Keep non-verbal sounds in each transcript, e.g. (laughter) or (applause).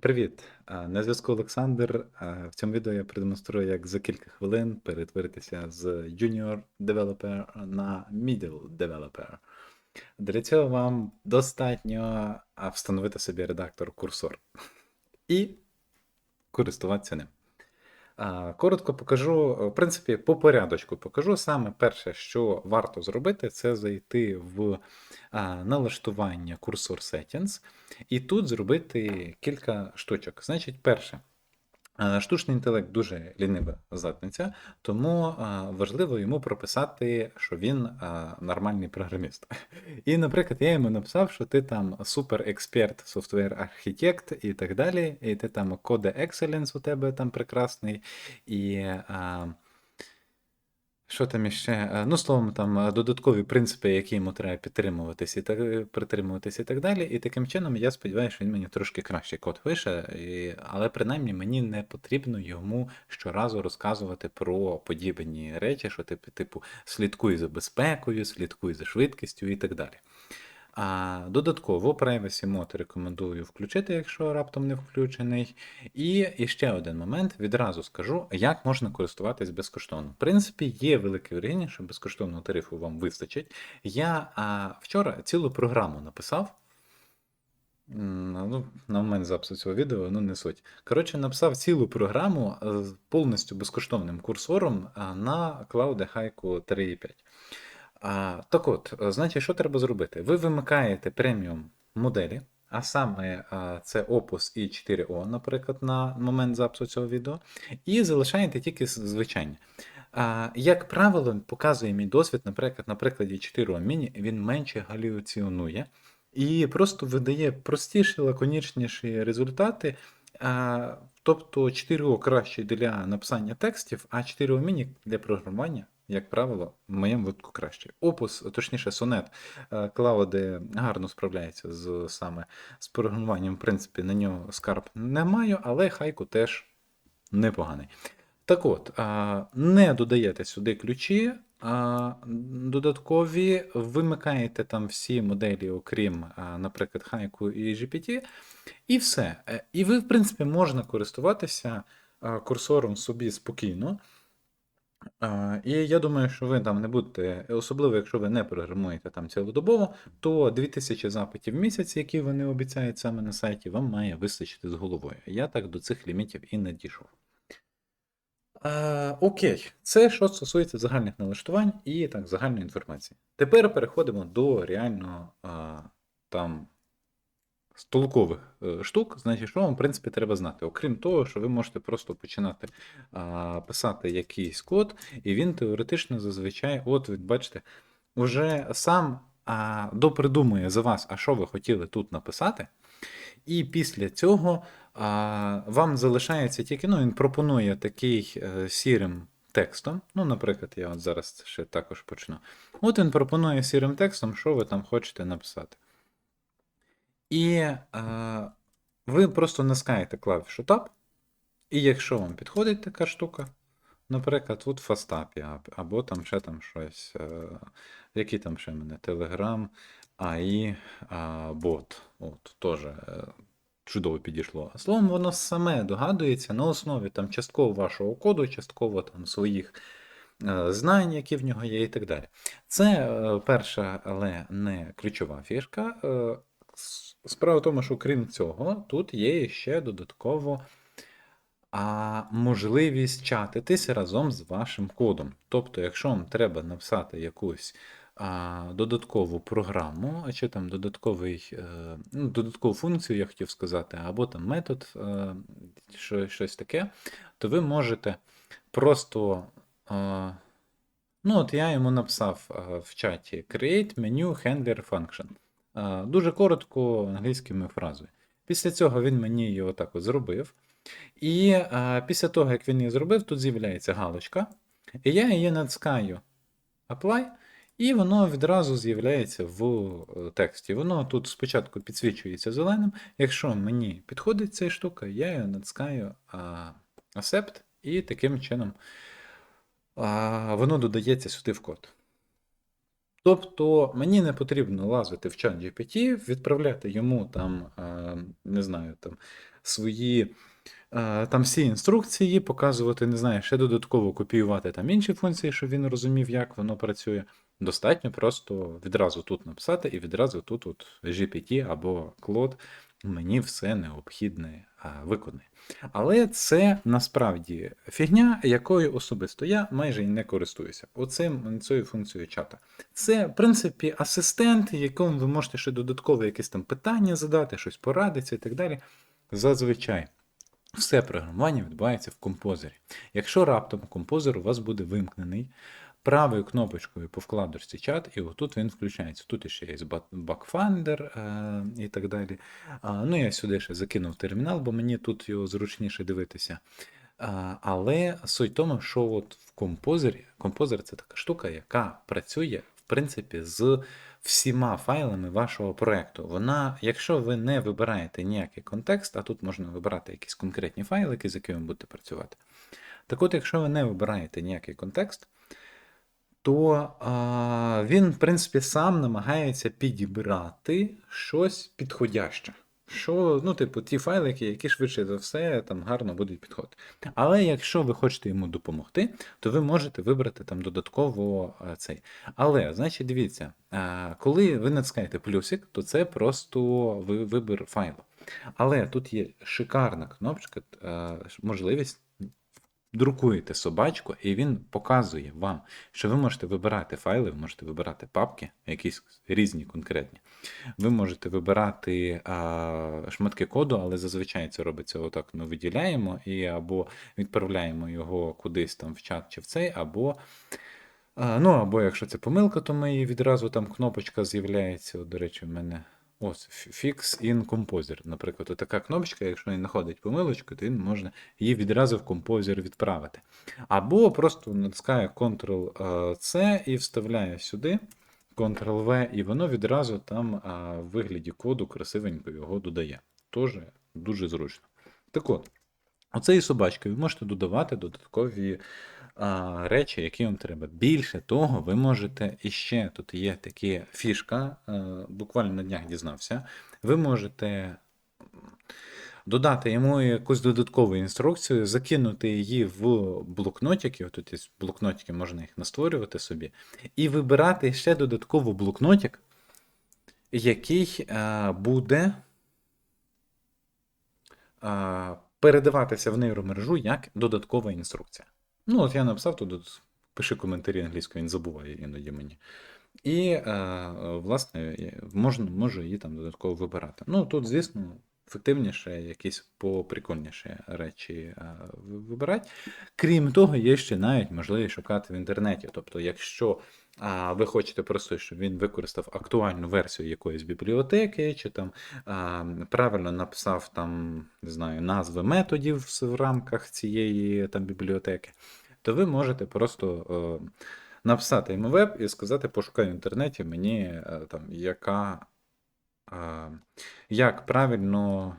Привіт! На зв'язку Олександр. В цьому відео я продемонструю, як за кілька хвилин перетворитися з Junior Developer на Middle Developer. Для цього вам достатньо встановити собі редактор курсор (laughs) і користуватися ним. Коротко покажу, в принципі, по порядочку покажу. Саме перше, що варто зробити, це зайти в налаштування курсор Settings і тут зробити кілька штучок. Значить, перше. А, Штучний інтелект дуже лінива задниця, тому важливо йому прописати, що він нормальний програміст. І, наприклад, я йому написав, що ти там супер-експерт, софтвер-архітект і так далі, і ти там коде Excellence у тебе там прекрасний, і що там іще? Е, Ну, словом, там е, додаткові принципи, які йому треба підтримуватися і так, притримуватися і так далі. І таким чином, я сподіваюся, що він мені трошки краще код пише, і, але принаймні мені не потрібно йому щоразу розказувати про подібні речі, що типу, типу слідкуй за безпекою, слідкуй за швидкістю і так далі. А додатково Privacy Mode рекомендую включити, якщо раптом не включений. І, ще один момент, відразу скажу, як можна користуватись безкоштовно. В принципі, є велике вірогідність, що безкоштовного тарифу вам вистачить. Я а, вчора цілу програму написав. Ну, на момент запису цього відео, ну не суть. Коротше, написав цілу програму е, з повністю безкоштовним курсором на Cloud Haiku 3.5. А, Так от, е, значить, що треба зробити? Ви вимикаєте преміум моделі, а саме а, це Opus і 4O, наприклад, на момент запису цього відео, і залишаєте тільки звичайні. А, Як правило, показує мій досвід, наприклад, на прикладі 4O Mini, він менше галюціонує і просто видає простіші, лаконічніші результати. А, Тобто 4O краще для написання текстів, а 4O Mini для програмування як правило, в моєму випадку краще. Opus, точніше, Sonnet, е, клауди гарно справляється з саме з програмуванням. В принципі, на нього скарб не маю, але хайку теж непоганий. Так от, не додаєте сюди ключі. а, Додаткові вимикаєте там всі моделі, окрім, наприклад, Хайку і GPT, і все. Е, І ви, в принципі, можна користуватися курсором собі спокійно. І я думаю, що ви там не будете, особливо якщо ви не програмуєте там цілодобово, то 2000 запитів в місяць, які вони обіцяють саме на сайті, вам має вистачити з головою. Я так до цих лімітів і не дійшов. А, окей, це що стосується загальних налаштувань і так, загальної інформації. Тепер переходимо до реально а, там з толкових е, штук, значить, що вам, в принципі, треба знати. Окрім того, що ви можете просто починати а, писати якийсь код, і він теоретично зазвичай, от ви бачите, уже сам а, допридумує за вас, а що ви хотіли тут написати. І після цього а, вам залишається тільки, ну, він пропонує такий е, сірим текстом. Ну, наприклад, я от зараз ще також почну. От він пропонує сірим текстом, що ви там хочете написати. І е, ви просто наскаєте клавішу Tab, і якщо вам підходить така штука, наприклад, от Фастапі, або там ще там щось, е, які там ще в мене Telegram, AI, а, бот. От, теж е, чудово підійшло. Словом, воно саме догадується на основі там частково вашого коду, частково там своїх е, знань, які в нього є, і так далі. Це е, перша, але не ключова фішка. Справа в тому, що крім цього, тут є ще додатково а, можливість чатитись разом з вашим кодом. Тобто, якщо вам треба написати якусь а, додаткову програму, чи там додатковий, е, ну, додаткову функцію, я хотів сказати, або там метод, е, що, щось таке, то ви можете просто. е, Ну, от я йому написав в чаті Create menu handler function. Дуже коротко англійськими фразою. Після цього він мені його так от зробив. І після того, як він її зробив, тут з'являється галочка. І я її натискаю Apply, і воно відразу з'являється в е, тексті. Воно тут спочатку підсвічується зеленим. Якщо мені підходить ця штука, я її натискаю Accept, і таким чином воно додається сюди в код. Тобто мені не потрібно лазити в чат GPT, відправляти йому там, е, не знаю, там свої е, там всі інструкції, показувати, не знаю, ще додатково копіювати там інші функції, щоб він розумів, як воно працює. Достатньо просто відразу тут написати і відразу тут от GPT або Claude мені все необхідне а, виконає. Але це насправді фігня, якою особисто я майже не користуюся. Оцим цією функцією чата. Це, в принципі, асистент, якому ви можете ще додаткове якесь там питання задати, щось порадитися і так далі. Зазвичай. Все програмування відбувається в композері. Якщо раптом композер у вас буде вимкнений, правою кнопочкою по вкладочці чат, і отут він включається. Тут ще є бакфандер е, і так далі. Ну, я сюди ще закинув термінал, бо мені тут його зручніше дивитися. Але суть тому, що от в композері, композер це така штука, яка працює, в принципі, з всіма файлами вашого проєкту. Вона, якщо ви не вибираєте ніякий контекст, а тут можна вибирати якісь конкретні файлики, з якими будете працювати. Так от, якщо ви не вибираєте ніякий контекст, то а, він, в принципі, сам намагається підібрати щось підходяще. Що, ну, типу, ті файлики, які швидше за все там гарно будуть підходити. Але якщо ви хочете йому допомогти, то ви можете вибрати там додатково а, цей. Але, значить, дивіться, а, коли ви натискаєте плюсик, то це просто вибір файлу. Але тут є шикарна кнопочка, а, можливість друкуєте собачку, і він показує вам, що ви можете вибирати файли, ви можете вибирати папки, якісь різні конкретні. Ви можете вибирати а, шматки коду, але зазвичай це робиться отак: ми виділяємо і або відправляємо його кудись там в чат чи в цей, або. Ну, або якщо це помилка, то ми її відразу там кнопочка з'являється. До речі, в мене Ось, Fix in Composer. Наприклад, така кнопочка, якщо він знаходить помилочку, то він може її відразу в композер відправити. Або просто натискає Ctrl-C і вставляє сюди Ctrl-V, і воно відразу там в вигляді коду красивенько його додає. Тож дуже зручно. Так от, оцеї собачки ви можете додавати додаткові а, речі, які вам треба. Більше того, ви можете іще тут є така фішка, а, буквально на днях дізнався. Ви можете додати йому якусь додаткову інструкцію, закинути її в блокнотики. Тут є блокнотики, можна їх настворювати собі, і вибирати ще додатково блокнотик, який а, буде. А, Передаватися в нейромережу як додаткова інструкція. Ну, от я написав тут, пиши коментарі англійською, він забуває іноді мені. І, е, власне, можна, можу її там додатково вибирати. Ну, тут, звісно, ефективніше, якісь поприкольніші речі е, вибирати. Крім того, є ще навіть можливість шукати в інтернеті. Тобто, якщо а ви хочете просто, щоб він використав актуальну версію якоїсь бібліотеки, чи там а, правильно написав там, не знаю, назви методів в рамках цієї там бібліотеки, то ви можете просто о, написати йому веб і сказати, пошукай в інтернеті мені а, там, яка, а, як правильно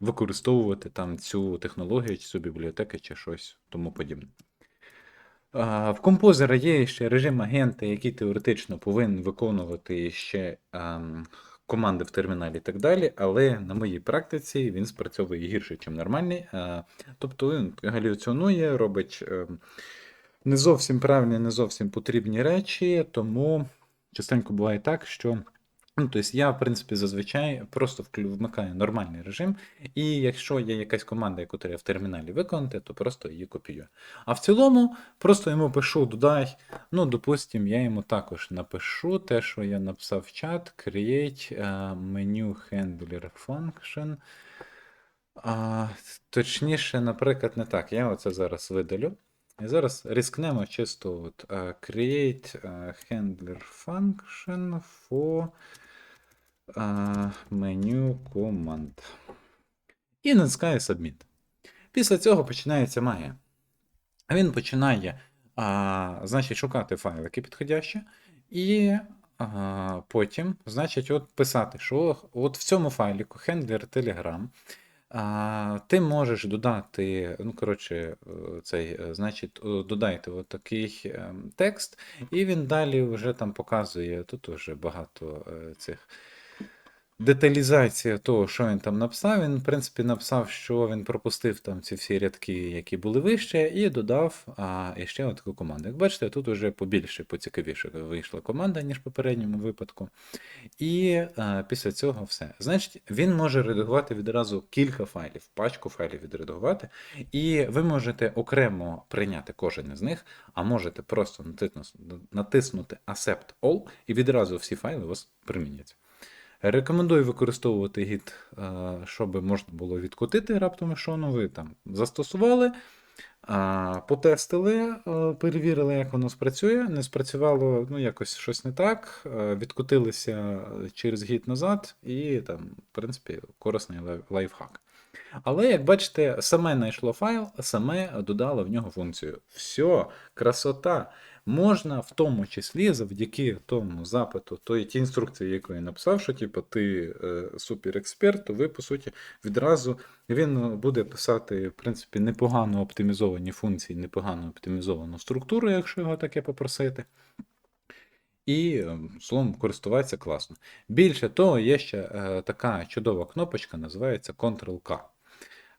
використовувати там цю технологію, чи цю бібліотеку, чи щось тому подібне. В композера є ще режим агента, який теоретично повинен виконувати ще команди в терміналі і так далі, але на моїй практиці він спрацьовує гірше, ніж нормальний. Тобто він галюціонує, робить ем, не зовсім правильні, не зовсім потрібні речі, тому частенько буває так, що. Ну, тобто я, в принципі, зазвичай просто вмикаю нормальний режим, і якщо є якась команда, яку треба в терміналі виконати, то просто її копіюю. А в цілому, просто йому пишу, додай. Ну, допустим, я йому також напишу те, що я написав в чат: create menu handler function. А, Точніше, наприклад, не так. Я оце зараз видалю. І зараз рискнемо чисто от, create handler function for меню команд. І натискаю Submit. Після цього починається магія. Він починає а, значить, шукати файлики підходящі, і а, потім значить, от писати, що от в цьому файліку Handler Telegram Ти можеш додати, ну, коротше, е, цей, е, значить, додайте отакий е, текст, і він далі вже там показує, тут вже багато е, цих деталізація того, що він там написав. Він, в принципі, написав, що він пропустив там ці всі рядки, які були вище, і додав а, і ще таку команду. Як бачите, тут вже побільше, поцікавіше вийшла команда, ніж в попередньому випадку. І а, після цього все. Значить, він може редагувати відразу кілька файлів, пачку файлів відредагувати, і ви можете окремо прийняти кожен із них, а можете просто натиснути, натиснути Accept All, і відразу всі файли у вас приміняться. Рекомендую використовувати гід, е, щоб можна було відкотити раптом, якщо ну, ви там застосували, потестили, е, перевірили, як воно спрацює. Не спрацювало ну, якось щось не так. е, Відкотилися через гід назад, і там, в принципі, корисний лайфхак. Але, як бачите, саме знайшло файл, саме додало в нього функцію. Все, красота. Можна в тому числі завдяки тому запиту, тої ті інструкції, яку я написав, що типу, ти е, суперексперт, то ви, по суті, відразу він буде писати, в принципі, непогано оптимізовані функції, непогано оптимізовану структуру, якщо його таке попросити. І, е, словом, користуватися класно. Більше того, є ще е, така чудова кнопочка, називається Ctrl-K.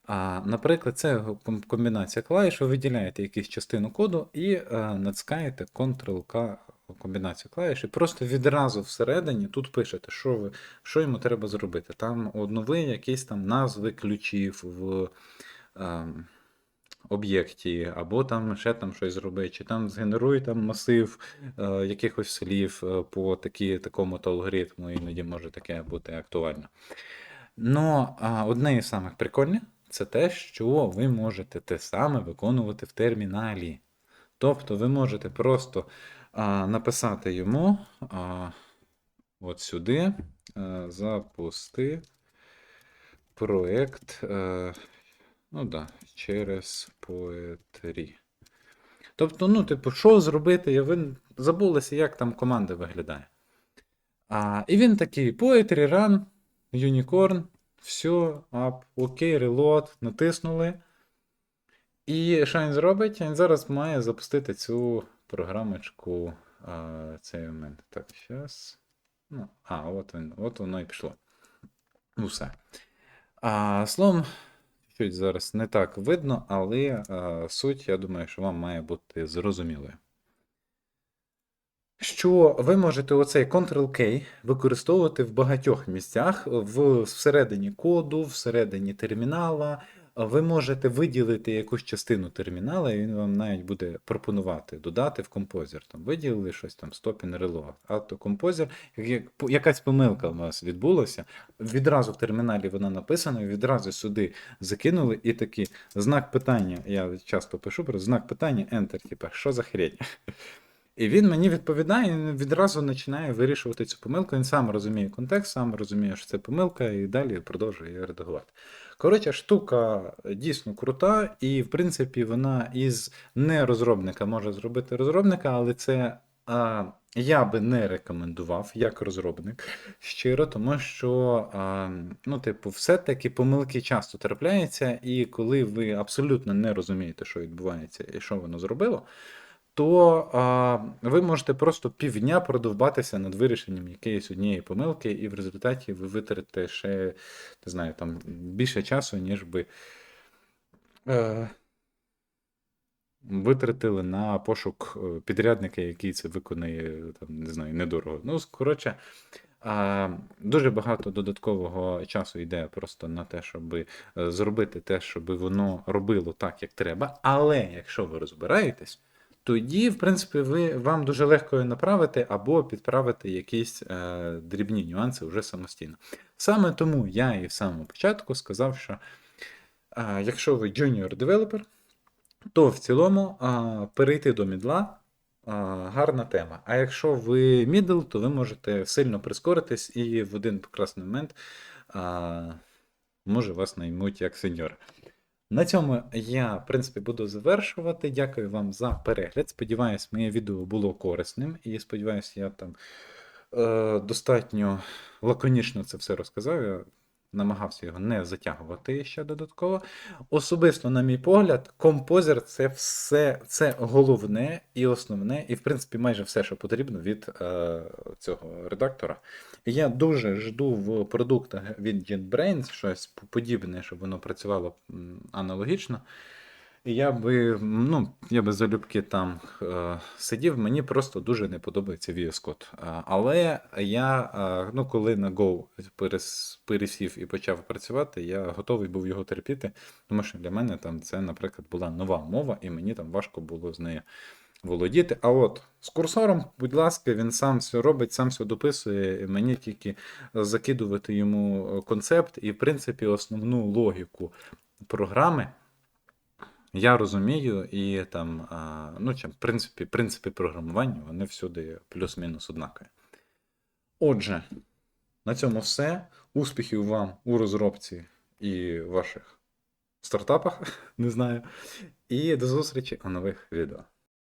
А, Наприклад, це комбінація клавіш, ви виділяєте якусь частину коду і е, натискаєте Ctrl-K комбінацію клавіш, і просто відразу всередині тут пишете, що, ви, що йому треба зробити. Там однови якісь там назви ключів в е, об'єкті, або там ще там щось зробити, чи там згенеруй там масив е, якихось слів е, по такі, такому то алгоритму, іноді може таке бути актуально. Ну, одне із самих прикольних це те, що ви можете те саме виконувати в терміналі. Тобто ви можете просто а, написати йому а, от сюди а, запусти проект, а, ну да, через Poetry. Тобто, ну, типу, що зробити? Ви забулися, як там команда виглядає. А, і він такий: Poetry Run, Unicorn, все, ап, окей, reload, натиснули. І що він зробить? Він зараз має запустити цю програмочку а, цей момент. Так, зараз. Ну, а, от, він, от воно і пішло. Усе. А, словом, чуть зараз не так видно, але а, суть, я думаю, що вам має бути зрозумілою. Що ви можете оцей Ctrl-K використовувати в багатьох місцях, в всередині коду, всередині термінала. Ви можете виділити якусь частину термінала, і він вам навіть буде пропонувати додати в композер. Там виділили щось там stop and reload. Автокомпозер, як- якась помилка у нас відбулася. Відразу в терміналі вона написана, відразу сюди закинули і такий знак питання. Я часто пишу про знак питання, Enter, типа, що за хрень? І він мені відповідає, і відразу починає вирішувати цю помилку. Він сам розуміє контекст, сам розуміє, що це помилка, і далі продовжує її редагувати. Коротше, штука дійсно крута, і в принципі вона із не розробника може зробити розробника, але це а, я би не рекомендував як розробник (laughs) щиро, тому що а, ну, типу, все-таки помилки часто трапляються, і коли ви абсолютно не розумієте, що відбувається і що воно зробило то а, ви можете просто півдня продовбатися над вирішенням якоїсь однієї помилки, і в результаті ви витратите ще, не знаю, там більше часу, ніж би е, витратили на пошук е, підрядника, який це виконає, там, не знаю, недорого. Ну, коротше, а, дуже багато додаткового часу йде просто на те, щоб е, зробити те, щоб воно робило так, як треба. Але якщо ви розбираєтесь, тоді, в принципі, ви, вам дуже легко направити або підправити якісь е, дрібні нюанси вже самостійно. Саме тому я і в самому початку сказав, що е, якщо ви junior девелопер, то в цілому е, перейти до мідла е, гарна тема. А якщо ви мідл, то ви можете сильно прискоритись і в один прекрасний момент е, може вас наймуть як сеньор. На цьому я, в принципі, буду завершувати. Дякую вам за перегляд. Сподіваюсь, моє відео було корисним, і сподіваюся, я там е, достатньо лаконічно це все розказав. Намагався його не затягувати ще додатково. Особисто, на мій погляд, композер це все це головне і основне, і, в принципі, майже все, що потрібно від е, цього редактора. Я дуже жду в продуктах від JetBrains щось подібне, щоб воно працювало аналогічно. Я би, ну, я би залюбки там е, сидів, мені просто дуже не подобається VS Code. Е, але я, е, ну, коли на Go перес, пересів і почав працювати, я готовий був його терпіти, тому що для мене там це, наприклад, була нова мова, і мені там важко було з нею володіти. А от з курсором, будь ласка, він сам все робить, сам все дописує. і Мені тільки закидувати йому концепт і, в принципі, основну логіку програми. Я розумію, і там, ну, в принципі, принципи програмування, вони всюди плюс-мінус однакові. Отже, на цьому все. Успіхів вам у розробці і ваших стартапах, (laughs) не знаю. І до зустрічі у нових відео.